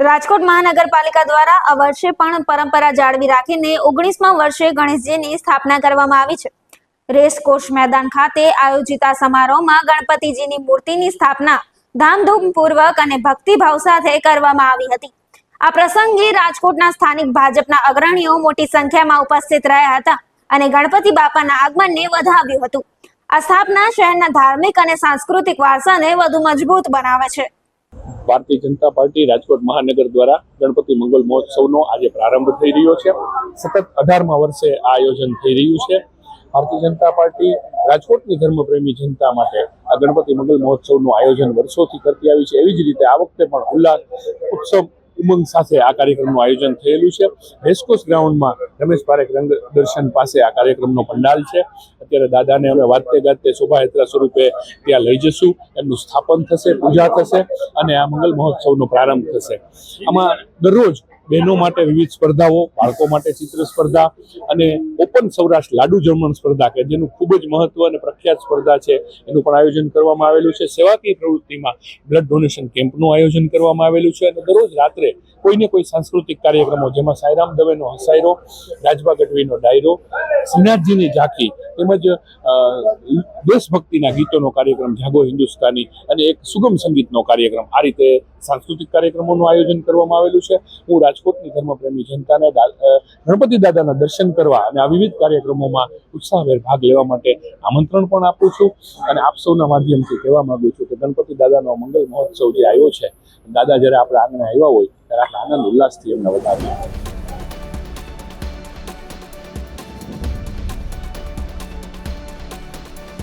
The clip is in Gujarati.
રાજકોટ મહાનગરપાલિકા દ્વારા આ વર્ષે પણ પરંપરા જાળવી રાખીને ઓગણીસમા વર્ષે ગણેશજીની સ્થાપના કરવામાં આવી છે. રેસકોર્સ મેદાન ખાતે આયોજિત આ સમારોહમાં ગણપતિજીની મૂર્તિની સ્થાપના ધામધૂમપૂર્વક અને ભક્તિભાવ સાથે કરવામાં આવી હતી. આ પ્રસંગે રાજકોટના સ્થાનિક ભાજપના અગ્રણીઓ મોટી સંખ્યામાં ઉપસ્થિત રહ્યા હતા અને ગણપતિ બાપાના આગમનને વધાવ્યું હતું. આ સ્થાપના શહેરના ધાર્મિક અને સાંસ્કૃતિક વારસાને વધુ મજબૂત બનાવે છે. ભારતીય જનતા પાર્ટી રાજકોટ મહાનગર દ્વારા ગણપતિ મંગલ મહોત્સવનો આજે પ્રારંભ થઈ રહ્યો છે. સતત અઢારમા વર્ષે આ આયોજન થઈ રહ્યું છે. ભારતીય જનતા પાર્ટી રાજકોટની ધર્મપ્રેમી જનતા માટે આ ગણપતિ મંગલ મહોત્સવનું આયોજન વર્ષોથી કરતી આવી છે. એવી જ રીતે આ વખતે પણ ઉલ્લાસ, ઉત્સવ ઉમંગ સાથે આ કાર્યક્રમનું આયોજન થયેલું છે. રેસકોર્સ ગ્રાઉન્ડમાં રમેશ પારેખ રંગ દર્શન પાસે આ કાર્યક્રમનો પંડાલ છે. અત્યારે દાદાને અમે વાતે ગાતે શોભાયાત્રા સ્વરૂપે ત્યાં લઈ જશું. એમનું સ્થાપન થશે, પૂજા થશે અને આ મંગલ મહોત્સવનો પ્રારંભ થશે. આમાં દરરોજ બહેનો માટે વિવિધ સ્પર્ધાઓ, બાળકો માટે ચિત્ર સ્પર્ધા અને ઓપન સૌરાષ્ટ્ર લાડુ જમણ સ્પર્ધા કે જેનું ખૂબ જ મહત્વ અને પ્રખ્યાત સ્પર્ધા છે, એનું પણ આયોજન કરવામાં આવેલું છે. સેવાકીય પ્રવૃત્તિમાં બ્લડ ડોનેશન કેમ્પનું આયોજન કરવામાં આવેલું છે અને દરરોજ રાત્રે કોઈને કોઈ સાંસ્કૃતિક કાર્યક્રમો, જેમાં સાયરામ દવેનો હસાયરો, રાજભા ગઢવીનો ડાયરો શ્રીનાથજીની ઝાંખી તેમજ દેશભક્તિના ગીતોનો કાર્યક્રમ જાગો હિન્દુસ્તાની અને એક સુગમ સંગીતનો કાર્યક્રમ. આ રીતે સાંસ્કૃતિક કાર્યક્રમોનું આયોજન કરવામાં આવેલું છે. હું રાજકોટની ધર્મપ્રેમી જનતાને ગણપતિ દાદાના દર્શન કરવા અને આ વિવિધ કાર્યક્રમોમાં ઉત્સાહભેર ભાગ લેવા માટે આમંત્રણ પણ આપું છું. અને આપ સૌના માધ્યમથી કહેવા માગું છું કે ગણપતિ દાદાનો મંગલ મહોત્સવ જે આવ્યો છે, દાદા જ્યારે આપણા આંગણે આવ્યા હોય ત્યારે આપણે આનંદ ઉલ્લાસથી એમને વધાવીએ